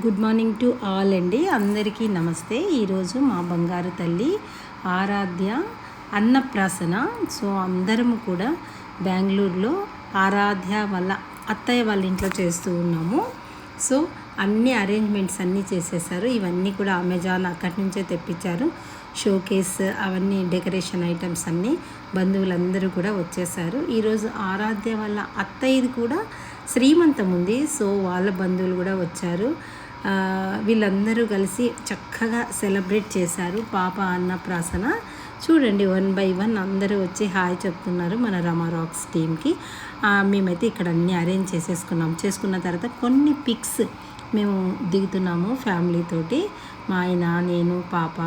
Good morning to all అండి. అందరికీ నమస్తే. ఈరోజు మా బంగారు తల్లి ఆరాధ్య అన్నప్రాసన. సో అందరము కూడా బెంగళూరులో ఆరాధ్య వాళ్ళ అత్తయ్య వాళ్ళ ఇంట్లో చేస్తూ ఉన్నాము. సో అన్ని అరేంజ్మెంట్స్ అన్నీ చేసేసారు. ఇవన్నీ కూడా అమెజాన్ అక్కడి నుంచే తెప్పించారు. షోకేస్ అవన్నీ డెకరేషన్ ఐటమ్స్ అన్నీ బంధువులందరూ కూడా వచ్చేసారు. ఈరోజు ఆరాధ్య వాళ్ళ అత్తయ్యది కూడా శ్రీమంతం ఉంది. సో వాళ్ళ బంధువులు కూడా వచ్చారు. వీళ్ళందరూ కలిసి చక్కగా సెలబ్రేట్ చేశారు పాప అన్నప్రాసన చూడండి వన్ బై వన్ అందరూ వచ్చి హాయ్ చెప్తున్నారు మన రమారాక్స్ టీమ్కి. మేమైతే ఇక్కడ అన్నీ అరేంజ్ చేసేసుకున్నాం. చేసుకున్న తర్వాత కొన్ని పిక్స్ మేము దిగుతున్నాము ఫ్యామిలీతోటి మా ఆయన నేను పాప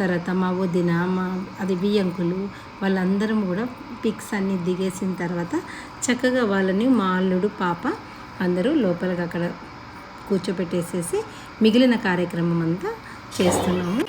తర్వాత మా వదిన మా అది బియ్యంకులు వాళ్ళందరం కూడా పిక్స్ అన్నీ దిగేసిన తర్వాత చక్కగా వాళ్ళని మా అల్లుడు పాప అందరూ లోపలికి అక్కడ కూర్చోపెట్టేసేసి మిగిలిన కార్యక్రమం అంతా చేస్తున్నాము.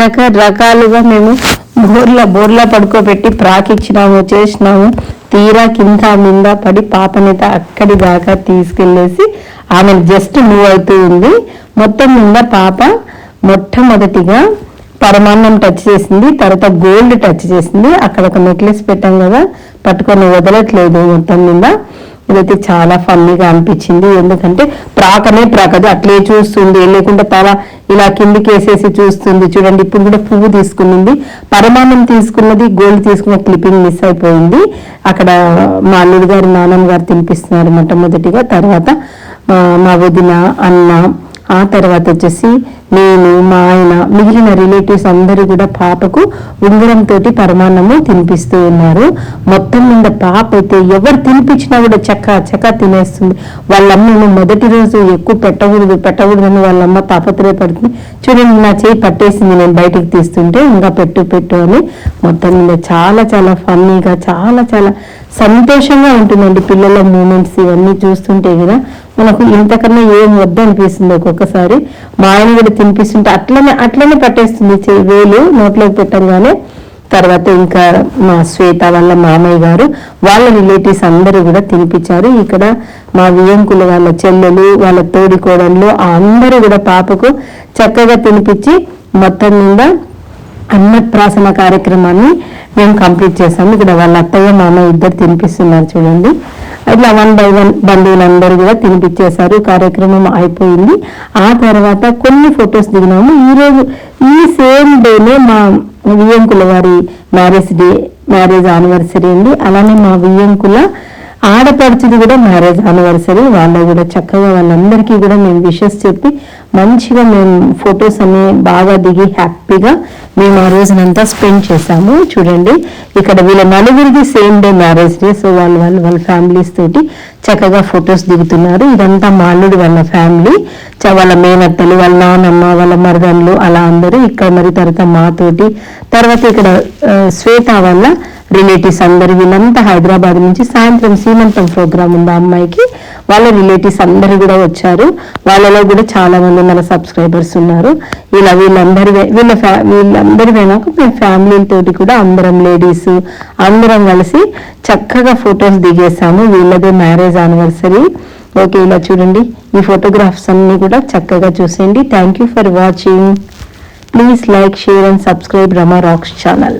రకరకాలుగా మేము బోర్ల బోర్ల పడుకోబెట్టి ప్రాకిచ్చినాము చేసినాము. తీరా కింద మింద పడి పాపనైతే అక్కడి దాకా తీసుకెళ్ళేసి ఆమె జస్ట్ మూవ్ అవుతూ ఉంది. మొత్తం మీద పాప మొట్టమొదటిగా పరమాన్నం టచ్ చేసింది. తర్వాత గోల్డ్ టచ్ చేసింది. అక్కడ ఒక నెక్లెస్ పెట్టాం కదా పట్టుకొని వదలట్లేదు మొత్తం మీద ఇదైతే చాలా ఫన్నీగా అనిపించింది. ఎందుకంటే ప్రాకనే ప్రాకదు. అట్లే చూస్తుంది. లేకుంటే తల ఇలా కిందికి వేసేసి చూస్తుంది. చూడండి ఇప్పుడు కూడా పువ్వు తీసుకునింది పరమాణం తీసుకున్నది గోల్డ్ తీసుకున్న క్లిప్పింగ్ మిస్ అయిపోయింది. అక్కడ మా అల్లుడు గారు నాన్నమ్మ గారు తినిపిస్తున్నారు మొట్టమొదటిగా తర్వాత మా వదిన అన్న ఆ తర్వాత వచ్చేసి నేను మా ఆయన మిగిలిన రిలేటివ్స్ అందరూ కూడా పాపకు ఉంగరంతో పరమాన్నము తినిపిస్తూ ఉన్నారు. మొత్తం మీద పాప అయితే ఎవరు తినిపించినా కూడా చక్క చక్క తినేస్తుంది. వాళ్ళమ్మ మొదటి రోజు ఎక్కువ పెట్టకూడదు పెట్టకూడదు అని వాళ్ళమ్మ తాపత్రయపడుతుంది. చూడండి నా చేయి పట్టేసింది నేను బయటికి తీస్తుంటే ఇంకా పెట్టు పెట్టు అని మొత్తం మీద చాలా చాలా ఫన్నీగా చాలా చాలా సంతోషంగా ఉంటుందండి పిల్లల మూమెంట్స్ ఇవన్నీ చూస్తుంటే కదా. మనకు ఇంతకన్నా ఏం వద్దు అనిపిస్తుంది ఒక్కొక్కసారి. మా ఆయన కూడా తినిపిస్తుంటే అట్లనే అట్లనే పట్టేస్తుంది వేలు నోట్లోకి పెట్టంగానే. తర్వాత ఇంకా మా శ్వేత వాళ్ళ మామయ్య గారు వాళ్ళ రిలేటివ్స్ అందరూ కూడా తినిపించారు. ఇక్కడ మా వియంకులు వాళ్ళ చెల్లెలు వాళ్ళ తోడి కోడళ్ళు అందరూ కూడా పాపకు చక్కగా తినిపించి మొత్తం మీద అన్నప్రాసన కార్యక్రమాన్ని మేము కంప్లీట్ చేసాము. ఇక్కడ వాళ్ళ అత్తయ్య మామ ఇద్దరు తినిపిస్తున్నారు చూడండి. ఇట్లా వన్ బై వన్ బంధువులందరూ కూడా తినిపించేశారు కార్యక్రమం అయిపోయింది. ఆ తర్వాత కొన్ని ఫొటోస్ దిగినాము. ఈరోజు ఈ సేమ్ డేనే మా వియ్యంకుల వారి మ్యారేజ్ డే మ్యారేజ్ యానివర్సరీ అండి. అలానే మా వియ్యంకుల ఆడపడుచుది కూడా మ్యారేజ్ అనివర్సరీ వాళ్ళ కూడా చక్కగా వాళ్ళందరికీ కూడా మేము విషెస్ చెప్పి మంచిగా మేము ఫొటోస్ అన్ని బాగా దిగి హ్యాపీగా మేము ఆ రోజునంతా స్పెండ్ చేసాము చూడండి ఇక్కడ వీళ్ళ నలుగురికి same day marriage day so వాళ్ళు వాళ్ళు వాళ్ళ ఫ్యామిలీస్ తోటి చక్కగా ఫొటోస్ దిగుతున్నారు. ఇదంతా మా వాళ్ళ ఫ్యామిలీ చ- వాళ్ళ మేనత్తలు వాళ్ళ నానమ్మ వాళ్ళ మరదళ్ళు అలా అందరూ ఇక్కడ మరి తర్వాత మాతోటి తర్వాత ఇక్కడ శ్వేత వాళ్ళ రిలేటివ్స్ అందరు వీళ్ళంతా హైదరాబాద్ నుంచి సాయంత్రం సీమంతం ప్రోగ్రామ్ ఉంది అమ్మాయికి. వాళ్ళ రిలేటివ్స్ అందరు కూడా వచ్చారు. వాళ్ళలో కూడా చాలా మంది మన సబ్స్క్రైబర్స్ ఉన్నారు. ఇలా వీళ్ళందరి వీళ్ళ ఫ్యా వీళ్ళందరి పోయినాక మేము ఫ్యామిలీతోటి కూడా అందరం లేడీస్ అందరం కలిసి చక్కగా ఫొటోస్ దిగేసాము వీళ్ళదే మ్యారేజ్ యానివర్సరీ ఓకే ఇలా చూడండి. ఈ ఫోటోగ్రాఫ్స్ అన్ని కూడా చక్కగా చూసేయండి. Thank you for watching please like share and subscribe Rama rocks channel